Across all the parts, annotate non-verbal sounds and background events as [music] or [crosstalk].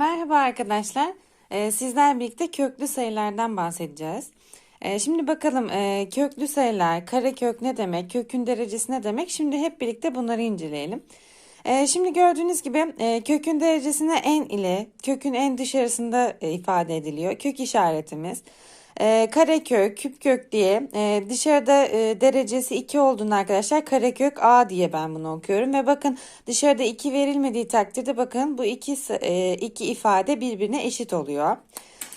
Merhaba arkadaşlar. Ee, sizler birlikte köklü sayılardan bahsedeceğiz. Ee, şimdi bakalım e, köklü sayılar, karekök ne demek, kökün derecesi ne demek? Şimdi hep birlikte bunları inceleyelim. Ee, şimdi gördüğünüz gibi e, kökün derecesine en ile kökün en dışarısında e, ifade ediliyor. Kök işaretimiz. E, karekök, küpkök diye e, dışarıda e, derecesi 2 olduğunda arkadaşlar karekök A diye ben bunu okuyorum. Ve bakın dışarıda 2 verilmediği takdirde bakın bu iki, e, iki ifade birbirine eşit oluyor.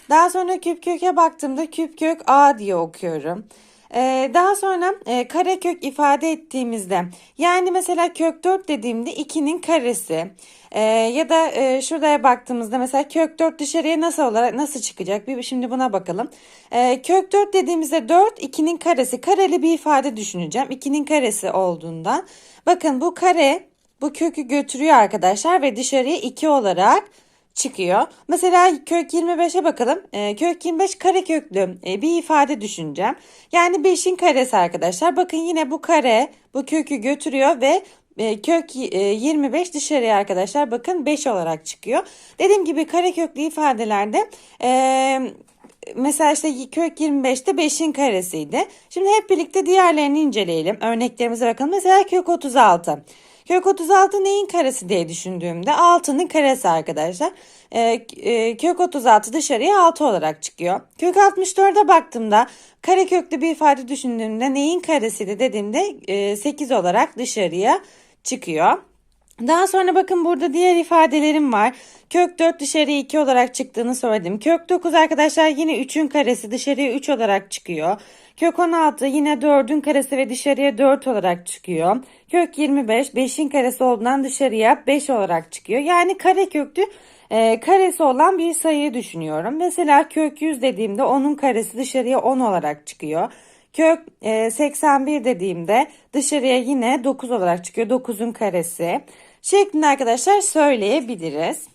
Daha sonra küpköke baktığımda küpkök A diye okuyorum. Ee, daha sonra e, karekök ifade ettiğimizde yani mesela kök 4 dediğimde 2'nin karesi. E, ya da e, şuraya baktığımızda mesela kök 4 dışarıya nasıl olarak nasıl çıkacak? Bir şimdi buna bakalım. E, kök 4 dediğimizde 4 2'nin karesi. Kareli bir ifade düşüneceğim. 2'nin karesi olduğundan. Bakın bu kare bu kökü götürüyor arkadaşlar ve dışarıya 2 olarak çıkıyor. Mesela kök 25'e bakalım. E, kök 25 kare köklü e, bir ifade düşüneceğim. Yani 5'in karesi arkadaşlar. Bakın yine bu kare bu kökü götürüyor ve e, kök e, 25 dışarıya arkadaşlar bakın 5 olarak çıkıyor. Dediğim gibi kare köklü ifadelerde e, mesela işte kök 25'te 5'in karesiydi. Şimdi hep birlikte diğerlerini inceleyelim. Örneklerimize bakalım. Mesela kök 36. Kök 36 neyin karesi diye düşündüğümde 6'nın karesi arkadaşlar. Ee, e, kök 36 dışarıya 6 olarak çıkıyor. Kök 64'e baktığımda kare köklü bir ifade düşündüğümde neyin karesiydi dediğimde e, 8 olarak dışarıya çıkıyor. Daha sonra bakın burada diğer ifadelerim var. Kök 4 dışarıya 2 olarak çıktığını söyledim. Kök 9 arkadaşlar yine 3'ün karesi dışarıya 3 olarak çıkıyor. Kök 16 yine 4'ün karesi ve dışarıya 4 olarak çıkıyor. Kök 25 5'in karesi olduğundan dışarıya 5 olarak çıkıyor. Yani kare köklü e, karesi olan bir sayıyı düşünüyorum. Mesela kök 100 dediğimde onun karesi dışarıya 10 olarak çıkıyor. Kök e, 81 dediğimde dışarıya yine 9 olarak çıkıyor. 9'un karesi şeklinde arkadaşlar söyleyebiliriz.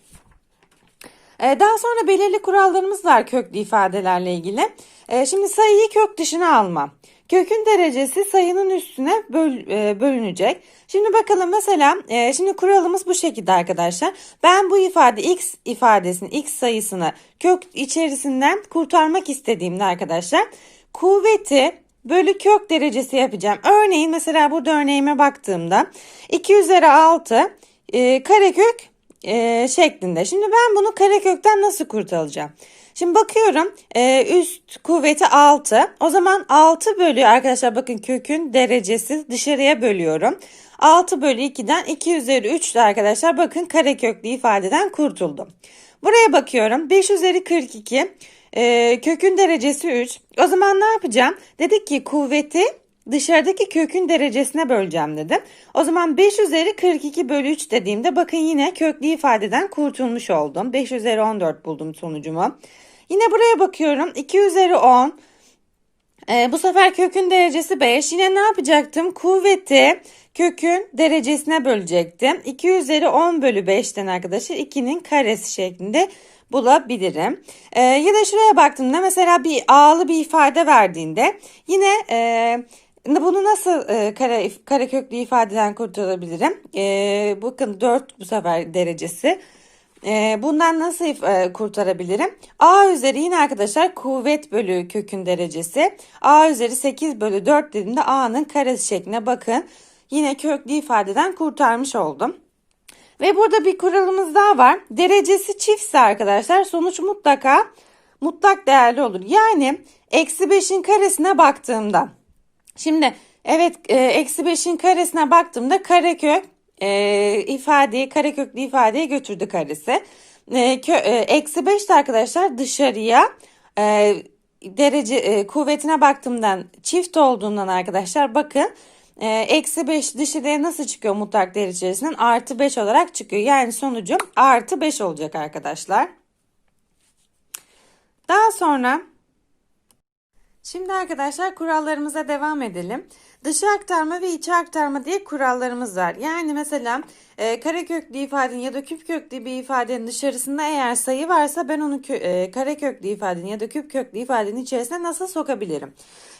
E, daha sonra belirli kurallarımız var köklü ifadelerle ilgili. E, şimdi sayıyı kök dışına alma. Kökün derecesi sayının üstüne böl, e, bölünecek. Şimdi bakalım mesela e, şimdi kuralımız bu şekilde arkadaşlar. Ben bu ifade x ifadesini x sayısını kök içerisinden kurtarmak istediğimde arkadaşlar kuvveti bölü kök derecesi yapacağım. Örneğin mesela burada örneğime baktığımda 2 üzeri 6 e, karekök e, şeklinde. Şimdi ben bunu karekökten nasıl kurtaracağım? Şimdi bakıyorum e, üst kuvveti 6. O zaman 6 bölü arkadaşlar bakın kökün derecesi dışarıya bölüyorum. 6 bölü 2'den 2 üzeri 3 de arkadaşlar bakın kareköklü ifadeden kurtuldum. Buraya bakıyorum 5 üzeri 42 e, kökün derecesi 3. O zaman ne yapacağım? Dedik ki kuvveti dışarıdaki kökün derecesine böleceğim dedim. O zaman 5 üzeri 42 bölü 3 dediğimde bakın yine köklü ifadeden kurtulmuş oldum. 5 üzeri 14 buldum sonucumu. Yine buraya bakıyorum. 2 üzeri 10. Ee, bu sefer kökün derecesi 5. Yine ne yapacaktım? Kuvveti kökün derecesine bölecektim. 2 üzeri 10 bölü 5'ten arkadaşlar 2'nin karesi şeklinde bulabilirim. Ee, da şuraya baktığımda mesela bir ağlı bir ifade verdiğinde yine e, bunu nasıl e, kare, kare köklü ifadeden kurtarabilirim? E, bakın 4 bu sefer derecesi. E, bundan nasıl e, kurtarabilirim? A üzeri yine arkadaşlar kuvvet bölü kökün derecesi. A üzeri 8 bölü 4 dediğimde A'nın karesi şeklinde bakın. Yine köklü ifadeden kurtarmış oldum. Ve burada bir kuralımız daha var. Derecesi çiftse arkadaşlar sonuç mutlaka mutlak değerli olur. Yani eksi 5'in karesine baktığımda. Şimdi evet e, eksi 5'in karesine baktığımda karekök e, ifadeyi kareköklü ifadeye götürdü karesi. E, e, eksi 5 de arkadaşlar dışarıya e, derece e, kuvvetine baktığımdan çift olduğundan arkadaşlar bakın eksi 5 dışarıya nasıl çıkıyor mutlak değer içerisinden artı 5 olarak çıkıyor. Yani sonucu artı 5 olacak arkadaşlar. Daha sonra Şimdi arkadaşlar kurallarımıza devam edelim. Dışa aktarma ve içe aktarma diye kurallarımız var. Yani mesela e, kareköklü ifadenin ya da küp köklü bir ifadenin dışarısında eğer sayı varsa ben onu kö, e, kareköklü ifadenin ya da küp köklü ifadenin içerisine nasıl sokabilirim?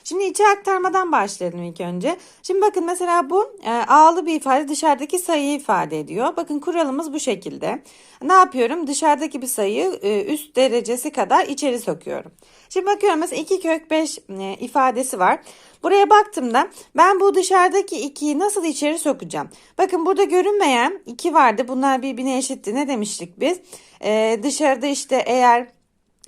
Şimdi içe aktarmadan başlayalım ilk önce. Şimdi bakın mesela bu e, A'lı bir ifade dışarıdaki sayıyı ifade ediyor. Bakın kuralımız bu şekilde. Ne yapıyorum? Dışarıdaki bir sayıyı e, üst derecesi kadar içeri sokuyorum. Şimdi bakıyorum mesela 2 kök 5 e, ifadesi var. Buraya baktığımda ben bu dışarıdaki 2'yi nasıl içeri sokacağım? Bakın burada görünmeyen 2 vardı. Bunlar birbirine eşitti. Ne demiştik biz? E, dışarıda işte eğer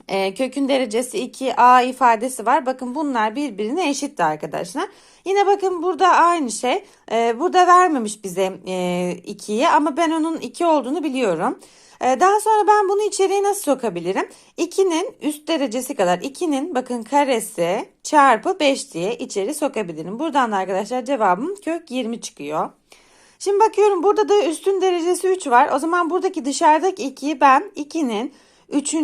e, kökün derecesi 2 a ifadesi var. Bakın bunlar birbirine eşitti arkadaşlar. Yine bakın burada aynı şey. E, burada vermemiş bize 2'yi ama ben onun 2 olduğunu biliyorum. E, daha sonra ben bunu içeriye nasıl sokabilirim? 2'nin üst derecesi kadar 2'nin bakın karesi çarpı 5 diye içeri sokabilirim. Buradan da arkadaşlar cevabım kök 20 çıkıyor. Şimdi bakıyorum burada da üstün derecesi 3 var. O zaman buradaki dışarıdaki 2'yi ben 2'nin 3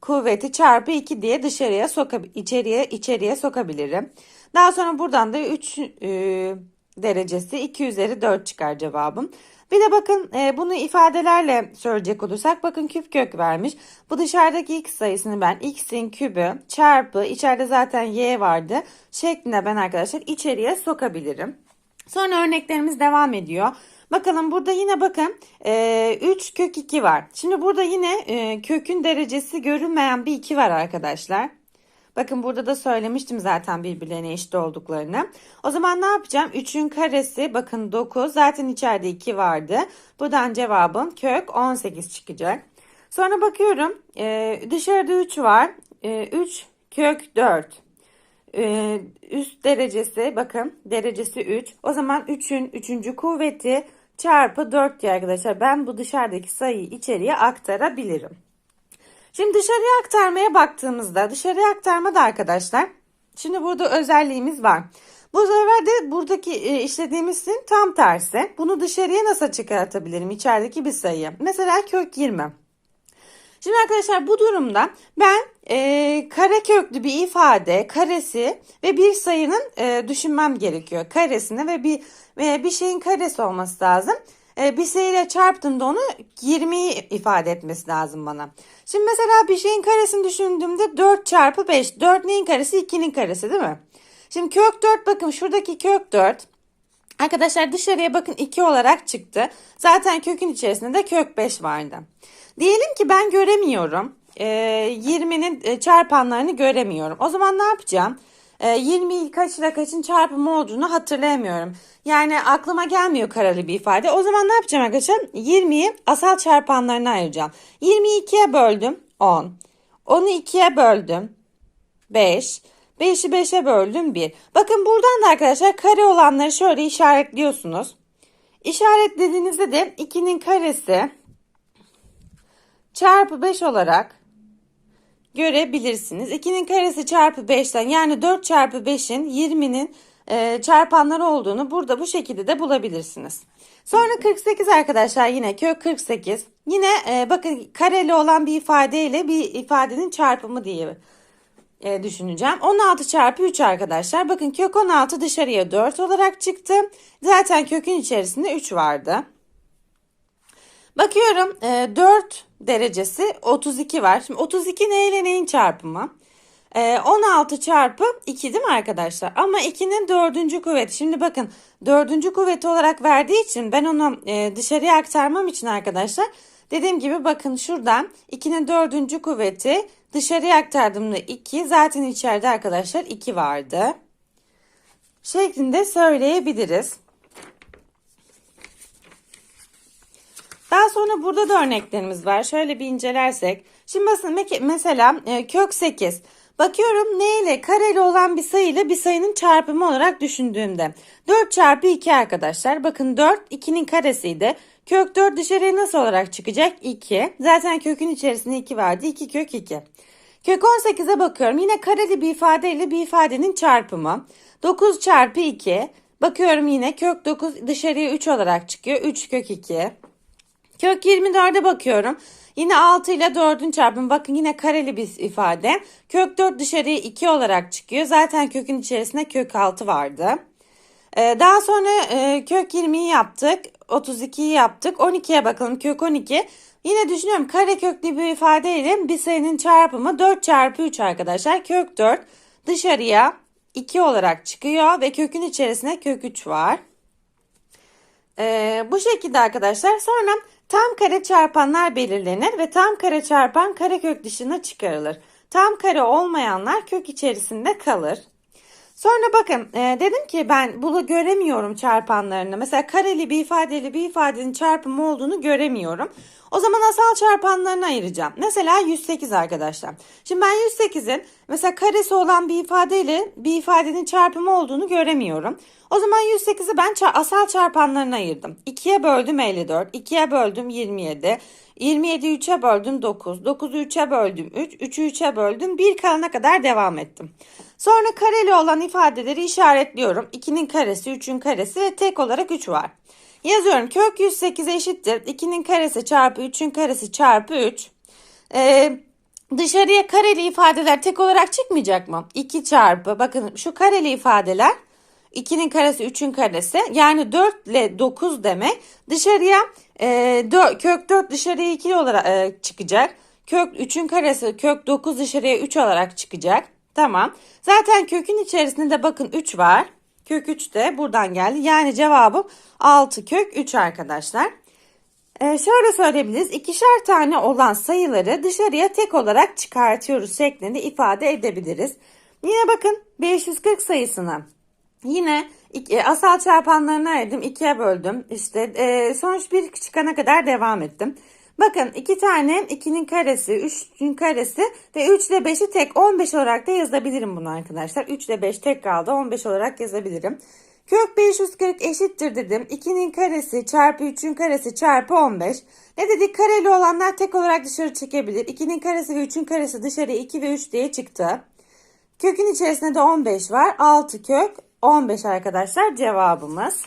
kuvveti çarpı 2 diye dışarıya sokab içeriye içeriye sokabilirim. Daha sonra buradan da 3 e, derecesi 2 üzeri 4 çıkar cevabım. Bir de bakın e, bunu ifadelerle söyleyecek olursak bakın küp kök vermiş. Bu dışarıdaki x sayısını ben x'in kübü çarpı içeride zaten y vardı şeklinde ben arkadaşlar içeriye sokabilirim. Sonra örneklerimiz devam ediyor. Bakalım burada yine bakın e, 3 kök 2 var. Şimdi burada yine e, kökün derecesi görünmeyen bir 2 var arkadaşlar. Bakın burada da söylemiştim zaten birbirlerine eşit olduklarını. O zaman ne yapacağım? 3'ün karesi bakın 9 zaten içeride 2 vardı. Buradan cevabım kök 18 çıkacak. Sonra bakıyorum e, dışarıda 3 var. E, 3 kök 4 ee, üst derecesi bakın derecesi 3. O zaman 3'ün 3. kuvveti çarpı 4 diye arkadaşlar. Ben bu dışarıdaki sayıyı içeriye aktarabilirim. Şimdi dışarıya aktarmaya baktığımızda dışarıya aktarma da arkadaşlar. Şimdi burada özelliğimiz var. Bu sefer de buradaki e, işlediğimizin tam tersi. Bunu dışarıya nasıl çıkartabilirim? İçerideki bir sayı. Mesela kök 20. Şimdi arkadaşlar bu durumda ben e, kare köklü bir ifade karesi ve bir sayının e, düşünmem gerekiyor. Karesini ve bir ve bir şeyin karesi olması lazım. E, bir sayıyla çarptığımda onu 20'yi ifade etmesi lazım bana. Şimdi mesela bir şeyin karesini düşündüğümde 4 çarpı 5. 4 neyin karesi? 2'nin karesi değil mi? Şimdi kök 4 bakın şuradaki kök 4. Arkadaşlar dışarıya bakın 2 olarak çıktı. Zaten kökün içerisinde de kök 5 vardı. Diyelim ki ben göremiyorum. E, 20'nin çarpanlarını göremiyorum. O zaman ne yapacağım? E, 20'yi kaç ile kaçın çarpımı olduğunu hatırlayamıyorum. Yani aklıma gelmiyor kareli bir ifade. O zaman ne yapacağım arkadaşlar? 20'yi asal çarpanlarına ayıracağım. 20'yi 2'ye böldüm 10. 10'u 2'ye böldüm 5. 5'i 5'e böldüm 1. Bakın buradan da arkadaşlar kare olanları şöyle işaretliyorsunuz. İşaretlediğinizde de 2'nin karesi çarpı 5 olarak görebilirsiniz. 2'nin karesi çarpı 5'ten yani 4 çarpı 5'in 20'nin e, çarpanları olduğunu burada bu şekilde de bulabilirsiniz. Sonra 48 arkadaşlar yine kök 48. Yine e, bakın kareli olan bir ifadeyle bir ifadenin çarpımı diye e, düşüneceğim. 16 çarpı 3 arkadaşlar. Bakın kök 16 dışarıya 4 olarak çıktı. Zaten kökün içerisinde 3 vardı. Bakıyorum e, 4 derecesi 32 var. Şimdi 32 ne ile neyin çarpımı? E, 16 çarpı 2 değil mi arkadaşlar? Ama 2'nin dördüncü kuvveti. Şimdi bakın dördüncü kuvveti olarak verdiği için ben onu e, dışarıya aktarmam için arkadaşlar dediğim gibi bakın şuradan 2'nin dördüncü kuvveti dışarıya aktardığımda 2 zaten içeride arkadaşlar 2 vardı. Şeklinde söyleyebiliriz. Daha sonra burada da örneklerimiz var. Şöyle bir incelersek. Şimdi mesela e, kök 8. Bakıyorum ne ile kareli olan bir sayı ile bir sayının çarpımı olarak düşündüğümde. 4 çarpı 2 arkadaşlar. Bakın 4 2'nin karesiydi. Kök 4 dışarıya nasıl olarak çıkacak? 2. Zaten kökün içerisinde 2 vardı. 2 kök 2. Kök 18'e bakıyorum. Yine kareli bir ifade ile bir ifadenin çarpımı. 9 çarpı 2. Bakıyorum yine kök 9 dışarıya 3 olarak çıkıyor. 3 kök 2. Kök 24'e bakıyorum. Yine 6 ile 4'ün çarpımı bakın yine kareli bir ifade. Kök 4 dışarıya 2 olarak çıkıyor. Zaten kökün içerisinde kök 6 vardı. Ee, daha sonra e, kök 20'yi yaptık. 32'yi yaptık. 12'ye bakalım kök 12. Yine düşünüyorum kare köklü bir ifadeyle bir sayının çarpımı 4 çarpı 3 arkadaşlar. Kök 4 dışarıya 2 olarak çıkıyor ve kökün içerisine kök 3 var. Ee, bu şekilde arkadaşlar sonra tam kare çarpanlar belirlenir ve tam kare çarpan karekök dışına çıkarılır. Tam kare olmayanlar kök içerisinde kalır. Sonra bakın e, dedim ki ben bunu göremiyorum çarpanlarını. Mesela kareli bir ifadeli bir ifadenin çarpımı olduğunu göremiyorum. O zaman asal çarpanlarını ayıracağım. Mesela 108 arkadaşlar. Şimdi ben 108'in mesela karesi olan bir ifadeyle bir ifadenin çarpımı olduğunu göremiyorum. O zaman 108'i ben asal çarpanlarına ayırdım. 2'ye böldüm 54, 2'ye böldüm 27, 27'yi 3'e böldüm 9, 9'u 3'e böldüm 3, 3'ü 3'e böldüm 1 kalana kadar devam ettim. Sonra kareli olan ifadeleri işaretliyorum. 2'nin karesi, 3'ün karesi ve tek olarak 3 var. Yazıyorum kök 108 eşittir. 2'nin karesi çarpı 3'ün karesi çarpı 3. Ee, dışarıya kareli ifadeler tek olarak çıkmayacak mı? 2 çarpı bakın şu kareli ifadeler 2'nin karesi 3'ün karesi yani 4 ile 9 demek dışarıya e, dö- kök 4 dışarıya 2 olarak e, çıkacak. Kök 3'ün karesi kök 9 dışarıya 3 olarak çıkacak. Tamam. Zaten kökün içerisinde de bakın 3 var. Kök 3 de buradan geldi. Yani cevabım 6 kök 3 arkadaşlar. Ee, şöyle söyleyebiliriz. İkişer tane olan sayıları dışarıya tek olarak çıkartıyoruz şeklinde ifade edebiliriz. Yine bakın 540 sayısını yine e, asal çarpanlarına ayırdım. ikiye böldüm. İşte e, sonuç 1 çıkana kadar devam ettim. Bakın iki tane 2'nin karesi, 3'ün karesi ve 3 ile 5'i tek 15 olarak da yazabilirim bunu arkadaşlar. 3 ile 5 tek kaldı 15 olarak yazabilirim. Kök 540 eşittir dedim. 2'nin karesi çarpı 3'ün karesi çarpı 15. Ne dedik? Kareli olanlar tek olarak dışarı çıkabilir. 2'nin karesi ve 3'ün karesi dışarıya 2 ve 3 diye çıktı. Kökün içerisinde de 15 var. 6 kök 15 arkadaşlar cevabımız.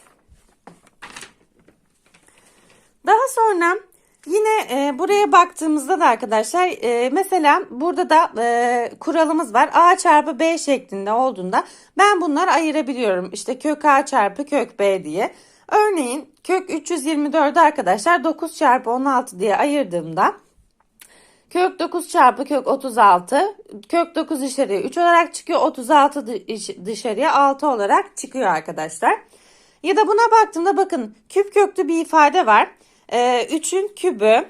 Daha sonra yine e, buraya baktığımızda da arkadaşlar e, mesela burada da e, kuralımız var. A çarpı B şeklinde olduğunda ben bunları ayırabiliyorum. İşte kök A çarpı kök B diye. Örneğin kök 324'ü arkadaşlar 9 çarpı 16 diye ayırdığımda Kök 9 çarpı kök 36. Kök 9 dışarıya 3 olarak çıkıyor. 36 dı- dışarıya 6 olarak çıkıyor arkadaşlar. Ya da buna baktığımda bakın küp köklü bir ifade var. Ee, 3'ün kübü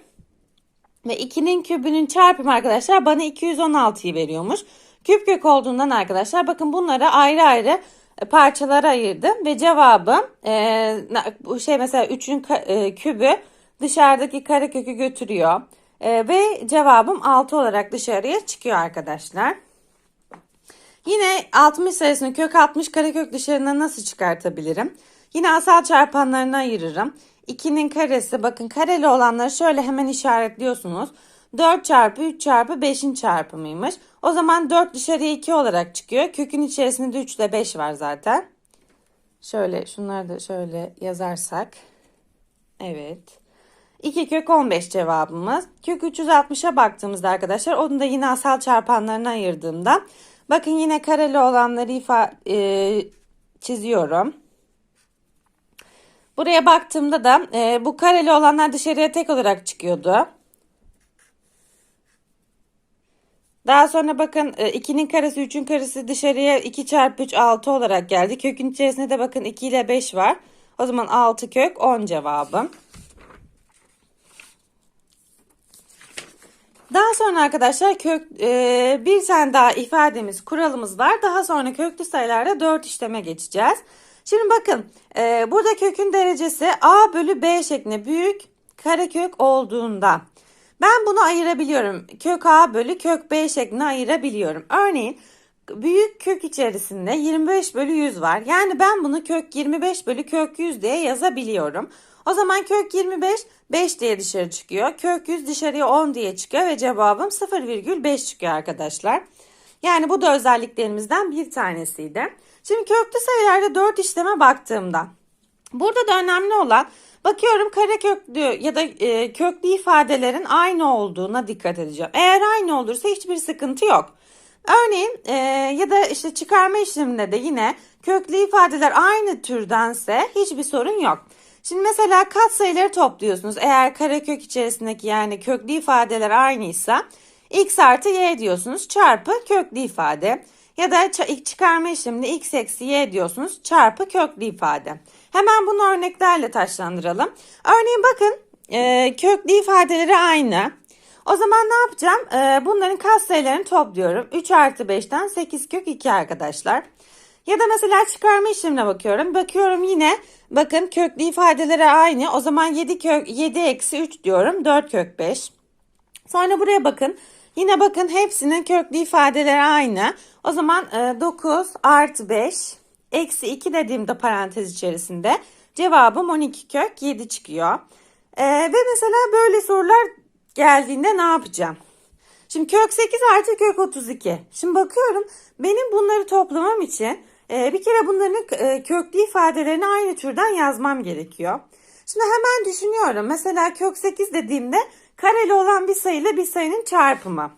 ve 2'nin kübünün çarpımı arkadaşlar bana 216'yı veriyormuş. Küp kök olduğundan arkadaşlar bakın bunları ayrı ayrı e, parçalara ayırdım ve cevabım e, bu şey mesela 3'ün ka- e, kübü dışarıdaki karekökü götürüyor. E, ve cevabım 6 olarak dışarıya çıkıyor arkadaşlar. Yine 60 sayısını kök 60 karekök dışarına nasıl çıkartabilirim? Yine asal çarpanlarına ayırırım. 2'nin karesi bakın kareli olanları şöyle hemen işaretliyorsunuz. 4 çarpı 3 çarpı 5'in çarpımıymış. O zaman 4 dışarıya 2 olarak çıkıyor. Kökün içerisinde de 3 ile 5 var zaten. Şöyle şunları da şöyle yazarsak. Evet. 2 kök 15 cevabımız. Kök 360'a baktığımızda arkadaşlar onu da yine asal çarpanlarına ayırdığımda bakın yine kareli olanları ifa e, çiziyorum. Buraya baktığımda da e, bu kareli olanlar dışarıya tek olarak çıkıyordu. Daha sonra bakın 2'nin karesi 3'ün karesi dışarıya 2 çarpı 3 6 olarak geldi. Kökün içerisinde de bakın 2 ile 5 var. O zaman 6 kök 10 cevabım. Daha sonra arkadaşlar kök e, bir tane daha ifademiz kuralımız var. Daha sonra köklü sayılarda 4 işleme geçeceğiz. Şimdi bakın e, burada kökün derecesi a bölü b şeklinde büyük karekök olduğunda ben bunu ayırabiliyorum. Kök a bölü kök b şeklinde ayırabiliyorum. Örneğin büyük kök içerisinde 25 bölü 100 var. Yani ben bunu kök 25 bölü kök 100 diye yazabiliyorum. O zaman kök 25 5 diye dışarı çıkıyor. Kök 100 dışarıya 10 diye çıkıyor ve cevabım 0,5 çıkıyor arkadaşlar. Yani bu da özelliklerimizden bir tanesiydi. Şimdi köklü sayılarda 4 işleme baktığımda burada da önemli olan bakıyorum kare köklü ya da e, köklü ifadelerin aynı olduğuna dikkat edeceğim. Eğer aynı olursa hiçbir sıkıntı yok. Örneğin e, ya da işte çıkarma işleminde de yine köklü ifadeler aynı türdense hiçbir sorun yok. Şimdi mesela katsayıları topluyorsunuz. Eğer karekök içerisindeki yani köklü ifadeler aynıysa x artı y diyorsunuz çarpı köklü ifade. Ya da çıkarma işleminde x eksi y diyorsunuz çarpı köklü ifade. Hemen bunu örneklerle taşlandıralım. Örneğin bakın e, köklü ifadeleri aynı. O zaman ne yapacağım? E, bunların katsayılarını topluyorum. 3 artı 5'ten 8 kök 2 arkadaşlar. Ya da mesela çıkarma işlemine bakıyorum. Bakıyorum yine bakın köklü ifadeleri aynı. O zaman 7 kök 7 eksi 3 diyorum. 4 kök 5. Sonra buraya bakın. Yine bakın hepsinin köklü ifadeleri aynı. O zaman e, 9 artı 5 eksi 2 dediğimde parantez içerisinde cevabım 12 kök 7 çıkıyor. E, ve mesela böyle sorular geldiğinde ne yapacağım? Şimdi kök 8 artı kök 32. Şimdi bakıyorum benim bunları toplamam için e, bir kere bunların e, köklü ifadelerini aynı türden yazmam gerekiyor. Şimdi hemen düşünüyorum. Mesela kök 8 dediğimde kareli olan bir sayıyla bir sayının çarpımı.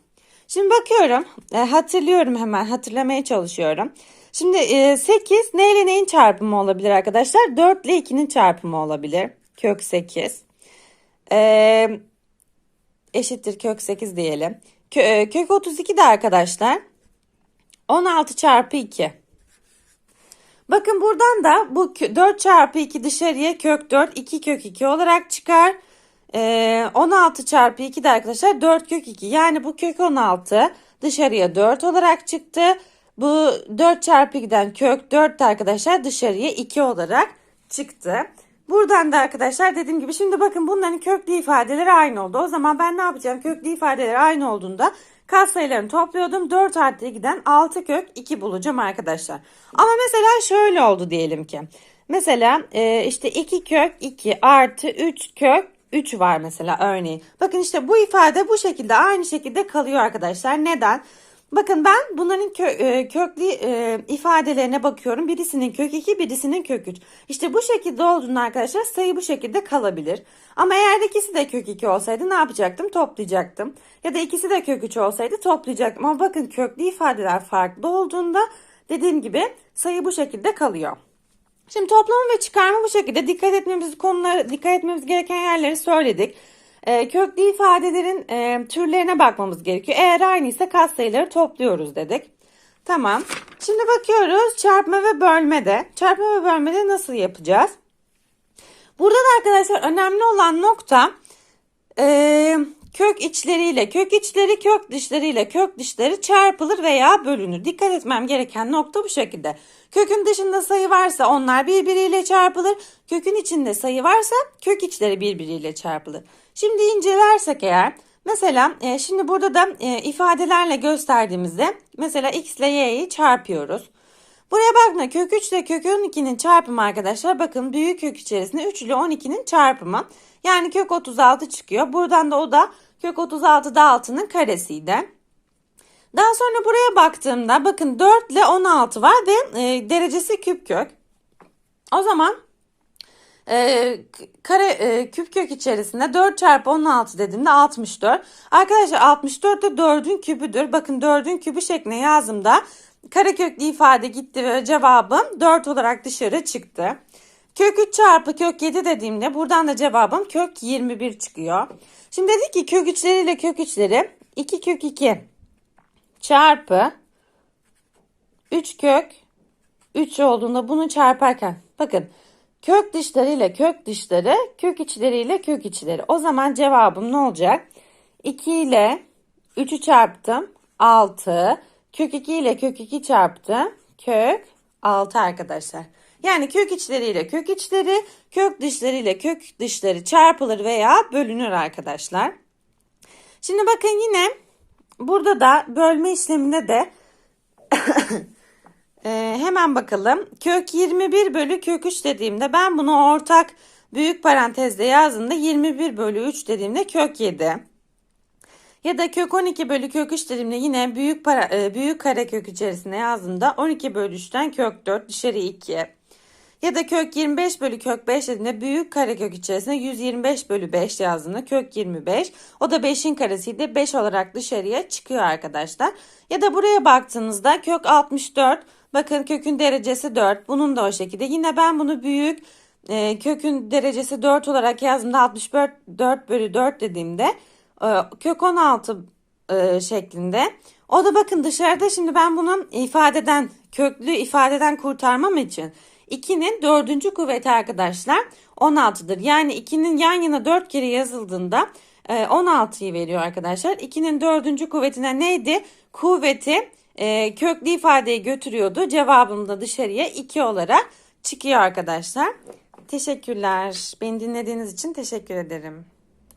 Şimdi bakıyorum, e, hatırlıyorum hemen, hatırlamaya çalışıyorum. Şimdi e, 8 ne ile neyin çarpımı olabilir arkadaşlar? 4 ile 2'nin çarpımı olabilir. Kök 8. E, eşittir kök 8 diyelim. Kö, e, kök 32 de arkadaşlar 16 çarpı 2. Bakın buradan da bu 4 çarpı 2 dışarıya kök 4 2 kök 2 olarak çıkar. Ee, 16 çarpı 2 de arkadaşlar 4 kök 2. Yani bu kök 16 dışarıya 4 olarak çıktı. Bu 4 çarpı 2'den kök 4 de arkadaşlar dışarıya 2 olarak çıktı. Buradan da arkadaşlar dediğim gibi şimdi bakın bunların köklü ifadeleri aynı oldu. O zaman ben ne yapacağım? Köklü ifadeler aynı olduğunda katsayılarını topluyordum. 4 artı 2'den 6 kök 2 bulacağım arkadaşlar. Ama mesela şöyle oldu diyelim ki. Mesela e, işte 2 kök 2 artı 3 kök 3 var mesela örneğin. Bakın işte bu ifade bu şekilde aynı şekilde kalıyor arkadaşlar. Neden? Bakın ben bunların kö, e, köklü e, ifadelerine bakıyorum. Birisinin kök 2, birisinin kök 3. İşte bu şekilde olduğunda arkadaşlar sayı bu şekilde kalabilir. Ama eğer ikisi de kök 2 olsaydı ne yapacaktım? Toplayacaktım. Ya da ikisi de kök 3 olsaydı toplayacaktım. Ama bakın köklü ifadeler farklı olduğunda dediğim gibi sayı bu şekilde kalıyor. Şimdi toplama ve çıkarma bu şekilde dikkat etmemiz konuları dikkat etmemiz gereken yerleri söyledik. E, köklü ifadelerin e, türlerine bakmamız gerekiyor. Eğer aynıysa katsayıları topluyoruz dedik. Tamam. Şimdi bakıyoruz çarpma ve bölmede. Çarpma ve bölmede nasıl yapacağız? Burada da arkadaşlar önemli olan nokta e, kök içleriyle, kök içleri kök dışlarıyla, kök dışları çarpılır veya bölünür. Dikkat etmem gereken nokta bu şekilde. Kökün dışında sayı varsa onlar birbiriyle çarpılır. Kökün içinde sayı varsa kök içleri birbiriyle çarpılır. Şimdi incelersek eğer mesela e, şimdi burada da e, ifadelerle gösterdiğimizde mesela x ile y'yi çarpıyoruz. Buraya bakma kök 3 ile kök 12'nin çarpımı arkadaşlar bakın büyük kök içerisinde 3 ile 12'nin çarpımı. Yani kök 36 çıkıyor. Buradan da o da kök 36 da 6'nın karesiydi. Daha sonra buraya baktığımda bakın 4 ile 16 var ve e, derecesi küp kök. O zaman e, kare e, küp kök içerisinde 4 çarpı 16 dediğimde 64. Arkadaşlar 64 de 4'ün kübüdür. Bakın 4'ün kübü şeklinde yazdığımda kare köklü ifade gitti ve cevabım 4 olarak dışarı çıktı. Kök 3 çarpı kök 7 dediğimde buradan da cevabım kök 21 çıkıyor. Şimdi dedik ki kök 3'leri ile kök 3'leri 2 kök 2 çarpı 3 kök 3 olduğunda bunu çarparken bakın kök dışları ile kök dışları kök içleri ile kök içleri. O zaman cevabım ne olacak? 2 ile 3'ü çarptım 6 kök 2 ile kök 2 çarptım kök 6 arkadaşlar. Yani kök içleri ile kök içleri, kök dışları ile kök dışları çarpılır veya bölünür arkadaşlar. Şimdi bakın yine burada da bölme işleminde de [laughs] e, hemen bakalım. Kök 21 bölü kök 3 dediğimde ben bunu ortak büyük parantezde yazdığımda 21 bölü 3 dediğimde kök 7. Ya da kök 12 bölü kök 3 dediğimde yine büyük para, büyük kare kök içerisinde yazdığımda 12 bölü 3'ten kök 4 dışarı 2. Ya da kök 25 bölü kök 5 dediğinde büyük karekök içerisinde 125 bölü 5 yazdığında kök 25. O da 5'in karesiydi. 5 olarak dışarıya çıkıyor arkadaşlar. Ya da buraya baktığınızda kök 64. Bakın kökün derecesi 4. Bunun da o şekilde. Yine ben bunu büyük e, kökün derecesi 4 olarak yazdığımda 64 4 bölü 4 dediğimde e, kök 16 e, şeklinde. O da bakın dışarıda şimdi ben bunu ifadeden köklü ifadeden kurtarmam için 2'nin dördüncü kuvveti arkadaşlar 16'dır. Yani 2'nin yan yana 4 kere yazıldığında e, 16'yı veriyor arkadaşlar. 2'nin dördüncü kuvvetine neydi? Kuvveti e, köklü ifadeyi götürüyordu. Cevabım da dışarıya 2 olarak çıkıyor arkadaşlar. Teşekkürler. Beni dinlediğiniz için teşekkür ederim.